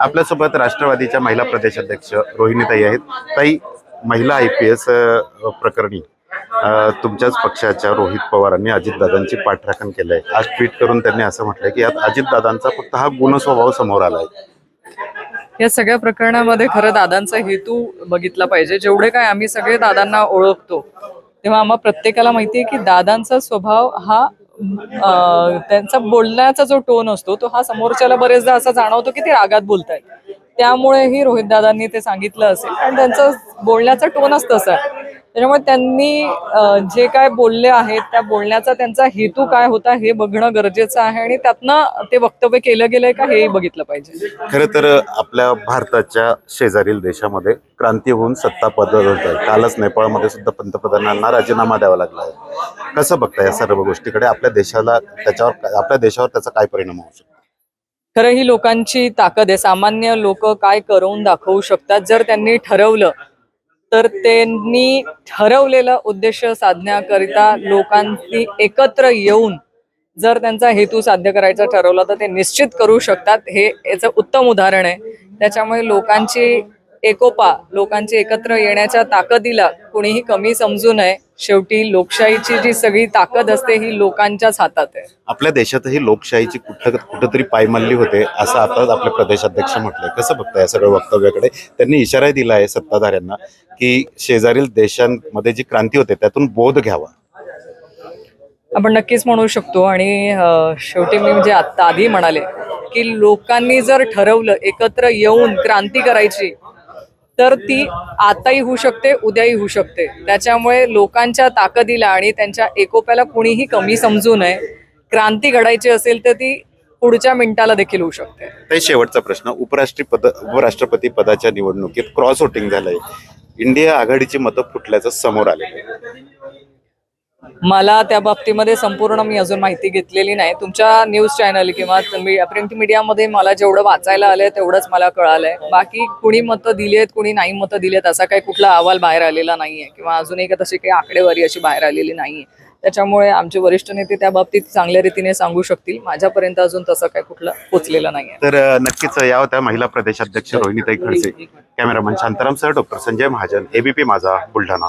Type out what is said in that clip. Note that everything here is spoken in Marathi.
आपल्यासोबत राष्ट्रवादीच्या महिला प्रदेशाध्यक्ष रोहिणीताई आहेत. ताई महिला आय पी एस प्रकरणी तुमच्याच पक्षाच्या रोहित पवारांनी अजितदादांची पाठराखण केलं आहे आज ट्विट करून त्यांनी असं म्हटलंय की यात अजितदादांचा फक्त हा गुणस्वभाव समोर आलाय. या सगळ्या प्रकरणामध्ये खरं दादांचा हेतू बघितला पाहिजे. जेवढे काय आम्ही सगळे दादांना ओळखतो तेव्हा आम्हा प्रत्येकाला माहिती आहे की दादांचा स्वभाव हा त्यांचा बोलण्याचा जो टोन असतो तो हा समोरच्याला बरेचदा असा जाणवतो की ते रागात बोलतायत. त्यामुळेही रोहित दादांनी ते सांगितलं असेल. कारण त्यांचा बोलण्याचा टोनच तसा आहे. त्याच्यामुळे त्यांनी जे काय बोलले आहेत त्या बोलण्याचा त्यांचा हेतू काय होता हे बघणं गरजेचं आहे आणि त्यातनं ते वक्तव्य केलं गेलंय का हेही बघितलं पाहिजे. खरं तर आपल्या भारताच्या शेजारील देशामध्ये क्रांती होऊन सत्ता बदलत आहे. कालच नेपाळमध्ये सुद्धा पंतप्रधानांना राजीनामा द्यावा लागला आहे. कसं बघता या सर्व गोष्टीकडे? आपल्या देशाला त्याच्यावर आपल्या देशावर त्याचा काय परिणाम होऊ शकतो? खरं ही लोकांची ताकद आहे. सामान्य लोक काय करून दाखवू शकतात? जर त्यांनी ठरवलं तर त्यांनी ठरवलेला उद्देश साधण्याकरिता लोकांनी एकत्र येऊन जर त्यांचा हेतू साध्य करायचा ठरवला तर ते निश्चित करू शकतात. हे याचं उत्तम उदाहरण आहे. त्याच्यामुळे लोकांची एकोपा लोकांची एकत्र येण्याच्या ताकदीला कुणीही कमी समजू नये. शेवटी लोकशाहीची जी सगळी ताकद असते ही लोकांच्याच हातात आहे. आपल्या देशातही लोकशाहीची कुठं कुठंतरी पायमल्ली होते असं आता आपले प्रदेशाध्यक्ष म्हटलंय कसं बघताय या सगळ्या वक्तव्याकडे? त्यांनी इशारा दिला आहे सत्ताधाऱ्यांना की शेजारील देशांमध्ये जी क्रांती होते त्यातून बोध घ्यावा. आपण नक्कीच म्हणू शकतो आणि शेवटी मी म्हणजे आत्ता आधी म्हणाले की लोकांनी जर ठरवलं एकत्र येऊन क्रांती करायची तर ती आताही होऊ शकते उद्याही होऊ शकते. त्याच्यामुळे लोकांच्या ताकदीला आणि त्यांच्या एकोप्याला कुणीही कमी समजू नये. क्रांती घडायची असेल तर ती पुढच्या मिनिटाला देखील होऊ शकते. ते शेवटचा प्रश्न. उपराष्ट्रपद उपराष्ट्रपती पदाच्या निवडणुकीत क्रॉस वोटिंग झालंय. इंडिया आघाडीची मतं फुटल्याचं समोर आले मला त्या बाबतीमध्ये संपूर्ण मी अजून माहिती घेतलेली नाही. तुमच्या न्यूज चॅनल किंवा प्रिंट मीडियामध्ये मला जेवढं वाचायला आलंय तेवढंच मला कळालंय. बाकी कुणी मतं दिली आहेत कुणी नाही मतं दिली आहेत असा काही कुठला अहवाल बाहेर आलेला नाहीये किंवा अजूनही काही तशी काही आकडेवारी अशी बाहेर आलेली नाहीये. त्याच्यामुळे आमचे वरिष्ठ नेते त्या बाबतीत चांगल्या रीतीने सांगू शकतील. माझ्यापर्यंत अजून तसं काही कुठलं पोचलेलं नाहीये. तर नक्कीच या होत्या महिला प्रदेशाध्यक्ष रोहिणीताई Khadse cameraman Shantaram sir doctor Sanjay Mahajan ABP Majha Buldhana.